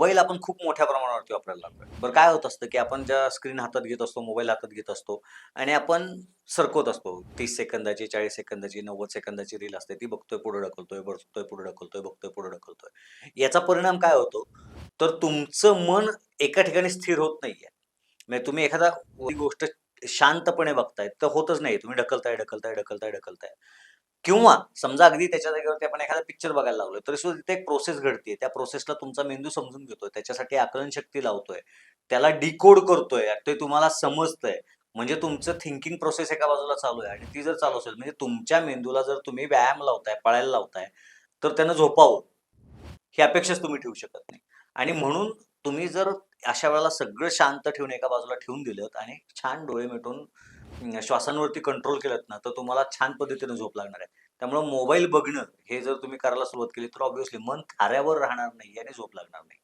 Mobile आपण खूप मोठ्या प्रमाणावरती वापरायला लागलोय. बरं काय होत असतं की आपण ज्या स्क्रीन हातात घेत असतो मोबाईल हातात घेत असतो आणि आपण सरकवत असतो. तीस सेकंदाची चाळीस सेकंदाची नव्वद सेकंदाची रील असते ती बघतोय पुढे ढकलतोय बघतोय पुढे ढकलतोय बघतोय पुढे ढकलतोय. याचा परिणाम काय होतो? तर तुमचं मन एका ठिकाणी स्थिर होत नाहीये. म्हणजे तुम्ही एखादा गोष्ट शांतपणे बघताय तर होतच नाही तुम्ही ढकलताय ढकलताय ढकलताय ढकलताय. किंवा समजा अगदी त्याच्या जागेवरती आपण एखादा पिक्चर बघायला लागलो तरी सुद्धा तिथे एक प्रोसेस घडते त्या प्रोसेसला तुमचा मेंदू समजून घेतोय. त्याच्यासाठी आकलन शक्ती लावतोय. त्याला डिकोड करतोय. ते तुम्हाला समजतंय. म्हणजे तुमचं थिंकिंग प्रोसेस एका बाजूला चालू आहे. आणि ती जर चालू असेल म्हणजे तुमच्या मेंदूला जर तुम्ही व्यायाम लावताय पळायला लावताय तर त्यानं झोपावं. ही अपेक्षाच तुम्ही ठेवू शकत नाही. आणि म्हणून तुम्ही जर अशा वेळेला सगळं शांत ठेवून एका बाजूला ठेवून दिलं आणि छान डोळे मिटून श्वासांवरती कंट्रोल केलं ना तर तुम्हाला छान पद्धतीने झोप लागणार आहे. त्यामुळे मोबाईल बघणं हे जर तुम्ही करायला सुरुवात केली तर ऑब्व्हियसली मन खाऱ्यावर राहणार नाही आणि झोप लागणार नाही.